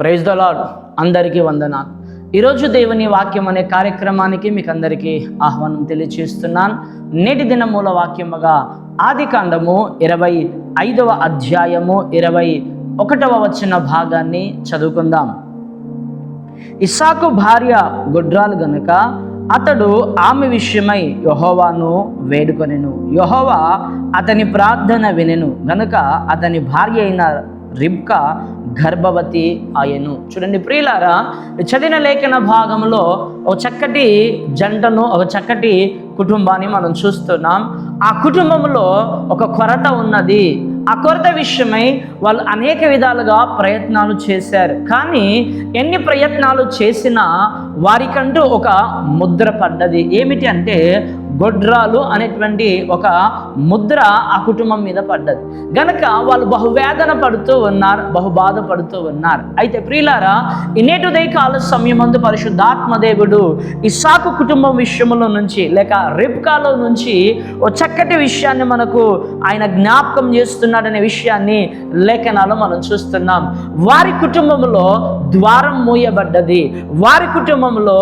Praise the lord అందరికీ వందనాలు. ఈరోజు దేవుని వాక్యం అనే కార్యక్రమానికి మీకు అందరికీ ఆహ్వానం తెలియచేస్తున్నాను. నేటి దిన మూల వాక్యముగా ఆది కాండము ఇరవై ఐదవ అధ్యాయము ఇరవై ఒకటవ వచ్చిన భాగాన్ని చదువుకుందాం. ఇస్సాకు భార్య గుడ్రాలు గనుక అతడు ఆమె విషయమై యహోవాను వేడుకొనెను. యహోవా అతని ప్రార్థన వినెను. గనుక అతని భార్య అయిన రిబ్కా గర్భవతి ఆయను. చూడండి ప్రియులారా చదివిన లేఖన భాగంలో ఒక చక్కటి జంటను ఒక చక్కటి కుటుంబాన్ని మనం చూస్తున్నాం. ఆ కుటుంబంలో ఒక కొరత ఉన్నది. ఆ కొరత విషయమై వాళ్ళు అనేక విధాలుగా ప్రయత్నాలు చేశారు. కానీ ఎన్ని ప్రయత్నాలు చేసినా వారికంటూ ఒక ముద్ర పడ్డది. ఏమిటి అంటే గొడ్రాలు అనేటువంటి ఒక ముద్ర ఆ కుటుంబం మీద పడ్డది. గనక వాళ్ళు బహువేదన పడుతూ ఉన్నారు బహు బాధపడుతూ ఉన్నారు. అయితే ప్రియులారా ఇన్నేటి ఉదయ కాల సమయమందు పరిశుద్ధాత్మదేవుడు ఇసాకు ఇస్సాకు కుటుంబం విషయంలో నుంచి లేక రిప్కాలో నుంచి ఓ చక్కటి విషయాన్ని మనకు ఆయన జ్ఞాపకం చేస్తున్నాడనే విషయాన్ని లేఖనాలు మనం చూస్తున్నాం. వారి కుటుంబంలో ద్వారం మూయబడ్డది. వారి కుటుంబంలో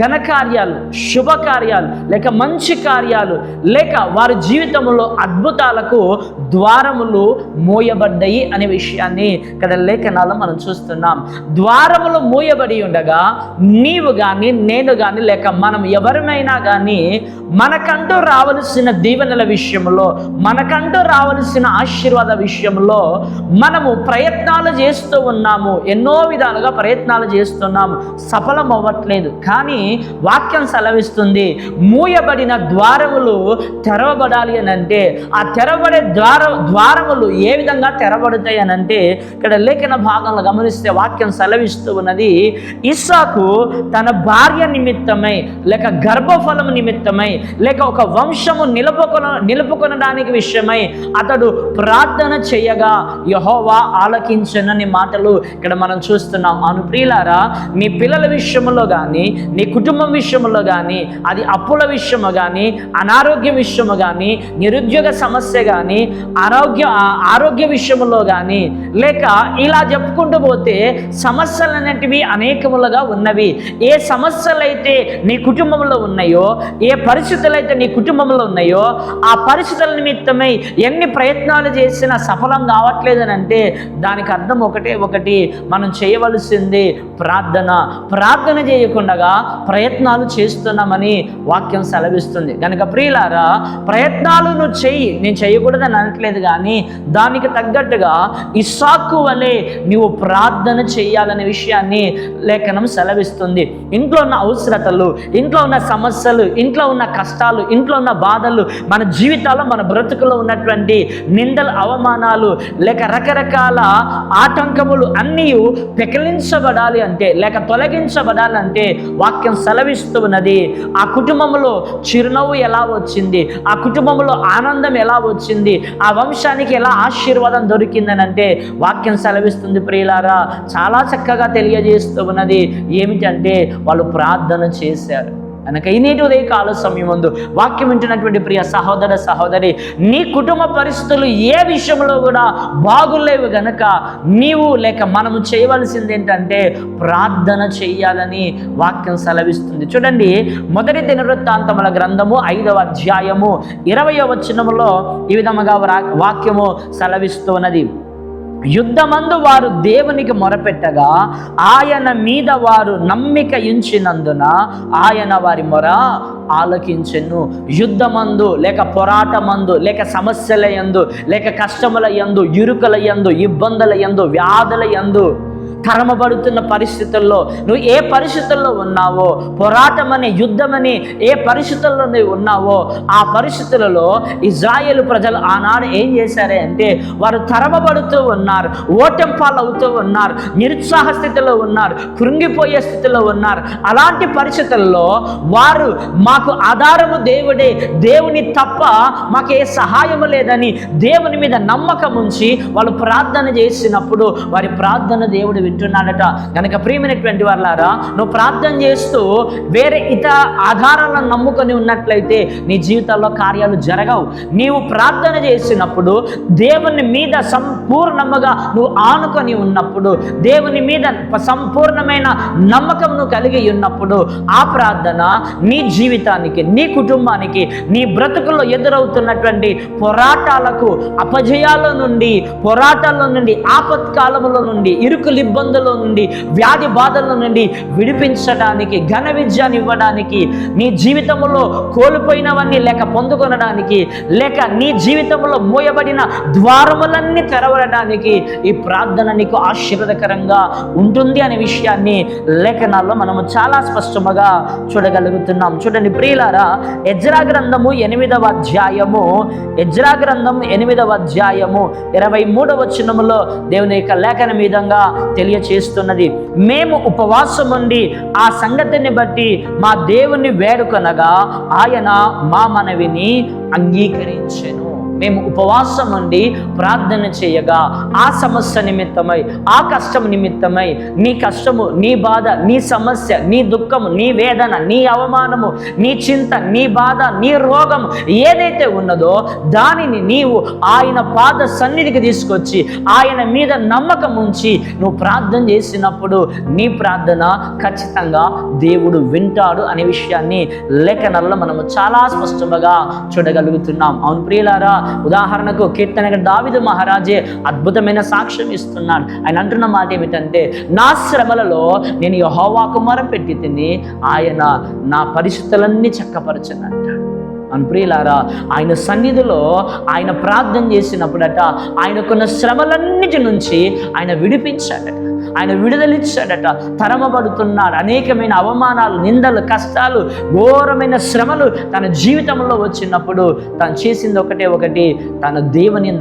ఘనకార్యాలు శుభకార్యాలు లేక మంచి కార్యాలు లేక వారి జీవితంలో అద్భుతాలకు ద్వారములు మోయబడ్డాయి అనే విషయాన్ని ఇక్కడ లేఖనాలు మనం చూస్తున్నాం. ద్వారములు మూయబడి ఉండగా నీవు కానీ నేను కానీ లేక మనం ఎవరిమైనా కానీ మనకంటూ రావలసిన దీవెనల విషయంలో మనకంటూ రావలసిన ఆశీర్వాద విషయంలో మనము ప్రయత్నాలు చేస్తూ ఉన్నాము. ఎన్నో విధాలుగా ప్రయత్నాలు చేస్తున్నాము. సఫలం అవ్వట్లేదు కానీ వాక్యం సెలవిస్తుంది. మూయబడిన ద్వారములు తెరవబడాలి అని అంటే ఆ తెరవబడే ద్వార ద్వారములు ఏ విధంగా తెరబడతాయి అని అంటే ఇక్కడ లేఖన భాగంలో గమనిస్తే వాక్యం సెలవిస్తూ ఉన్నది ఇస్సాకు తన భార్య నిమిత్తమై లేక గర్భఫలం నిమిత్తమై లేక ఒక వంశము నిలుపుకొన నిలుపుకొనడానికి విషయమై అతడు ప్రార్థన చేయగా యహోవా ఆలకించనని మాటలు ఇక్కడ మనం చూస్తున్నాం. అను ప్రియులారా నీ పిల్లల విషయంలో కానీ నీ కుటుంబం విషయంలో కానీ అది అప్పుల విషయము కానీ అనారోగ్య విషయము కానీ నిరుద్యోగ సమస్య కానీ ఆరోగ్య ఆరోగ్య విషయంలో కానీ లేక ఇలా చెప్పుకుంటూ పోతే సమస్యలు అనేటివి అనేకములుగా ఉన్నవి. ఏ సమస్యలు అయితే నీ కుటుంబంలో ఉన్నాయో ఏ పరిస్థితులు అయితే నీ కుటుంబంలో ఉన్నాయో ఆ పరిస్థితుల నిమిత్తమై ఎన్ని ప్రయత్నాలు చేసినా సఫలం కావట్లేదని అంటే దానికి అర్థం ఒకటే ఒకటి మనం చేయవలసింది ప్రార్థన. ప్రార్థన చేయకుండా ప్రయత్నాలు చేస్తున్నామని వాక్యం సెలవిస్తుంది. కనుక ప్రియులారా ప్రయత్నాలు నువ్వు చెయ్యి నేను చేయకూడదని అనట్లేదు కానీ దానికి తగ్గట్టుగా ఇస్సాకు వలె నువ్వు ప్రార్థన చేయాలనే విషయాన్ని లేఖనం సెలవిస్తుంది. ఇంట్లో ఉన్న అవసరతలు ఇంట్లో ఉన్న సమస్యలు ఇంట్లో ఉన్న కష్టాలు ఇంట్లో ఉన్న బాధలు మన జీవితాల్లో మన బ్రతుకులో ఉన్నటువంటి నిందల అవమానాలు లేక రకరకాల ఆటంకములు అన్నీ పెకిలించబడాలి అంటే లేక తొలగించబడాలంటే వాక్యం సెలవిస్తున్నది ఆ కుటుంబంలో చిరు చిరునవ్వు ఎలా వచ్చింది? ఆ కుటుంబంలో ఆనందం ఎలా వచ్చింది? ఆ వంశానికి ఎలా ఆశీర్వాదం దొరికిందని అంటే వాక్యం సెలవిస్తుంది ప్రియులారా. చాలా చక్కగా తెలియజేస్తూ ఉన్నది. ఏమిటంటే వాళ్ళు ప్రార్థన చేశారు. కనుక ఈ నీటి ఉదయ కాల సమయం ముందు వాక్యం వింటున్నటువంటి ప్రియ సహోదర సహోదరి నీ కుటుంబ పరిస్థితులు ఏ విషయంలో కూడా బాగులేవు గనక నీవు లేక మనము చేయవలసింది ఏంటంటే ప్రార్థన చేయాలని వాక్యం సెలవిస్తుంది. చూడండి మొదటి దినవృత్తాంతముల గ్రంథము ఐదవ అధ్యాయము ఇరవయో వచనములో ఈ విధముగా వ్రా- వాక్యము సెలవిస్తున్నది యుద్ధమందు వారు దేవునికి మొరపెట్టగా ఆయన మీద వారు నమ్మిక ఉంచినందున ఆయన వారి మొర ఆలకించెను. యుద్ధమందు లేక పోరాటమందు లేక సమస్యల యందు లేక కష్టముల యందు ఇరుకల యందు ఇబ్బందుల యందు వ్యాధుల యందు తరమబడుతున్న పరిస్థితుల్లో నువ్వు ఏ పరిస్థితుల్లో ఉన్నావో పోరాటమని యుద్ధమని ఏ పరిస్థితుల్లో నువ్వు ఉన్నావో ఆ పరిస్థితులలో ఇజ్రాయేల్ ప్రజలు ఆనాడు ఏం చేశారే అంటే వారు తరమబడుతూ ఉన్నారు ఓటం పాలవుతూ ఉన్నారు నిరుత్సాహ స్థితిలో ఉన్నారు కృంగిపోయే స్థితిలో ఉన్నారు. అలాంటి పరిస్థితుల్లో వారు మాకు ఆధారము దేవుడే దేవుని తప్ప మాకు ఏ సహాయము లేదని దేవుని మీద నమ్మకం ఉంచి వాళ్ళు ప్రార్థన చేసినప్పుడు వారి ప్రార్థన దేవుడు వింటున్నాడట కనుక ప్రియమైనటువంటి వాళ్ళారా నువ్వు ప్రార్థన చేస్తూ వేరే ఇతర ఆధారాలను నమ్ముకొని ఉన్నట్లయితే నీ జీవితంలో కార్యాలు జరగవు. నీవు ప్రార్థన చేసినప్పుడు దేవుని మీద సంపూర్ణముగా నువ్వు ఆనుకొని ఉన్నప్పుడు దేవుని మీద సంపూర్ణమైన నమ్మకం నువ్వు కలిగి ఉన్నప్పుడు ఆ ప్రార్థన నీ జీవితానికి నీ కుటుంబానికి నీ బ్రతుకుల్లో ఎదురవుతున్నటువంటి పోరాటాలకు అపజయాల నుండి పోరాటాల నుండి ఆపత్కాలముల నుండి ఇరుకులిబ్బ ఇబ్బందుల నుండి వ్యాధి బాధల నుండి విడిపించడానికి ఘన విజయాన్ని ఇవ్వడానికి నీ జీవితంలో కోల్పోయినవన్నీ లేక పొందుకొనడానికి లేక నీ జీవితంలో మూయబడిన ద్వారములన్నీ తెరవడానికి ఈ ప్రార్థన నీకు ఆశీర్వదకరంగా ఉంటుంది అనే విషయాన్ని లేఖనాల్లో మనము చాలా స్పష్టముగా చూడగలుగుతున్నాం. చూడండి ప్రియులారా ఎజ్రా గ్రంథము ఎనిమిదవ అధ్యాయము ఎజ్రా గ్రంథం ఎనిమిదవ అధ్యాయము ఇరవై మూడవ వచనములో దేవుని యొక్క లేఖన విధంగా తెలియచేస్తున్నది. మేము ఉపవాసం ఉండి ఆ సంగతిని బట్టి మా దేవుని వేడుకొనగా ఆయన మా మనవిని అంగీకరించెను. మేము ఉపవాసం ఉండి ప్రార్థన చేయగా ఆ సమస్య నిమిత్తమై ఆ కష్టం నిమిత్తమై నీ కష్టము నీ బాధ నీ సమస్య నీ దుఃఖము నీ వేదన నీ అవమానము నీ చింత నీ బాధ నీ రోగం ఏదైతే ఉన్నదో దానిని నీవు ఆయన పాద సన్నిధికి తీసుకొచ్చి ఆయన మీద నమ్మకం ఉంచి నువ్వు ప్రార్థన చేసినప్పుడు నీ ప్రార్థన ఖచ్చితంగా దేవుడు వింటాడు అనే విషయాన్ని లేఖనల్లో మనము చాలా స్పష్టంగా చూడగలుగుతున్నాం. అవును ప్రియులారా ఉదాహరణకు కీర్తన దావిదు మహారాజే అద్భుతమైన సాక్ష్యం ఇస్తున్నాడు. ఆయన అంటున్న మాట ఏమిటంటే నా శ్రమలలో నేను యహోవాకు పెట్టి తిని ఆయన నా పరిస్థితులన్నీ చక్కపరచను అంటాడు అనుప్రియులారా ఆయన సన్నిధిలో ఆయన ప్రార్థన చేసినప్పుడట ఆయనకున్న శ్రమలన్నిటి నుంచి ఆయన విడిపించాడట. ఆయన విడుదలిచ్చాడట. తరమబడుతున్నాడు. అనేకమైన అవమానాలు నిందలు కష్టాలు ఘోరమైన శ్రమలు తన జీవితంలో వచ్చినప్పుడు తను చేసింది ఒకటే ఒకటి. తన దేవుని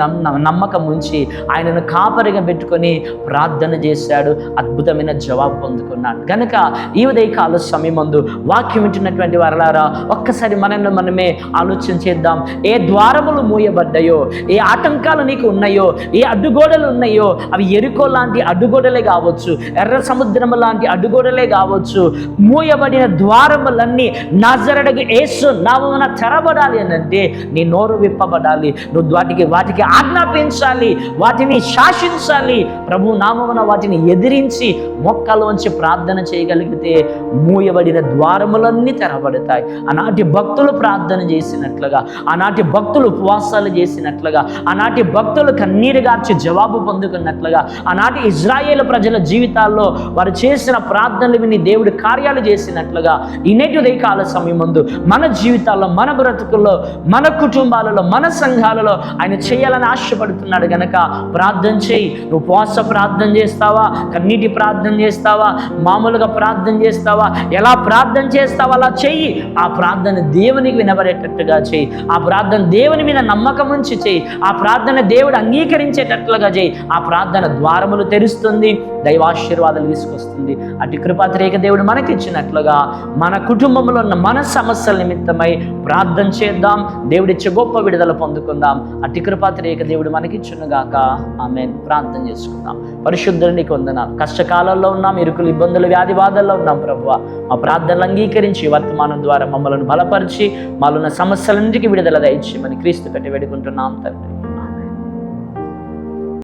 నమ్మకం ఉంచి ఆయనను కాపరిగా పెట్టుకొని ప్రార్థన చేశాడు. అద్భుతమైన జవాబు పొందుకున్నాడు. కనుక ఈ ఉదయకాల సమయమందు వాక్యం వింటున్నటువంటి వరలారా ఒక్కసారి మనల్ని మనమే ఆలోచన చేద్దాం. ఏ ద్వారములు మూయబడ్డాయో ఏ ఆటంకాలు నీకు ఉన్నాయో ఏ అడ్డుగోడలు ఉన్నాయో అవి ఎరుకో లాంటి అడ్డుగోడలే కావచ్చు. ఎర్ర సముద్రం లాంటి అడుగోడలే కావచ్చు. మూయబడిన ద్వారములన్నీ నజరడకి ఏసు నామమున తెరబడాలి అని అంటే నీ నోరు విప్పబడాలి. నువ్వు వాటికి వాటికి ఆజ్ఞాపించాలి. వాటిని శాసించాలి. ప్రభు నామమున వాటిని ఎదిరించి మొక్కలోంచి ప్రార్థన చేయగలిగితే మూయబడిన ద్వారములన్నీ తెరబడతాయి. ఆనాటి భక్తులు ప్రార్థన చేసినట్లుగా ఆనాటి భక్తులు ఉపవాసాలు చేసినట్లుగా ఆనాటి భక్తులు కన్నీరు గార్చి జవాబు పొందుకున్నట్లుగా ఆనాటి ఇజ్రాయేల్ ప్రజ ప్రజల జీవితాల్లో వారు చేసిన ప్రార్థనలు విని దేవుడు కార్యాలు చేసినట్లుగా ఇనేటి ఉదయకాల సమయం ముందు మన జీవితాల్లో మన బ్రతుకుల్లో మన కుటుంబాలలో మన సంఘాలలో ఆయన చేయాలని ఆశపడుతున్నాడు గనక ప్రార్థన చేయి. నువ్వు ఉపవాస ప్రార్థన చేస్తావా? కన్నీటి ప్రార్థన చేస్తావా? మామూలుగా ప్రార్థన చేస్తావా? ఎలా ప్రార్థన చేస్తావా? అలా చెయ్యి. ఆ ప్రార్థన దేవునికి వినబడేటట్టుగా చేయి ఆ ప్రార్థన దేవుని మీద నమ్మకం ఉంచి చేయి ఆ ప్రార్థన దేవుడు అంగీకరించేటట్లుగా చేయి ఆ ప్రార్థన ద్వారములు తెరుస్తుంది. దైవాశీర్వాదాలు తీసుకొస్తుంది. అటు కృపాతిరేక దేవుడు మనకిచ్చినట్లుగా మన కుటుంబంలో ఉన్న మన సమస్యల నిమిత్తమై ప్రార్థన చేద్దాం. దేవుడిచ్చే గొప్ప విడుదల పొందుకుందాం. అటు కృపాతిరేక దేవుడు మనకిచ్చునుగాక. ఆమె ప్రార్థన చేసుకుందాం. పరిశుద్ధుడిని కొందనాలు కష్టకాలంలో ఉన్నాం ఇరుకులు ఇబ్బందులు వ్యాధి బాధల్లో ఉన్నాం ప్రభు మా ప్రార్థనలు అంగీకరించి వర్తమానం ద్వారా మమ్మల్ని బలపరిచి మాలో ఉన్న సమస్యలన్నిటికీ విడుదల దయచేయమని క్రీస్తు పెట్టి వేడుకుంటున్నాం తండ్రి.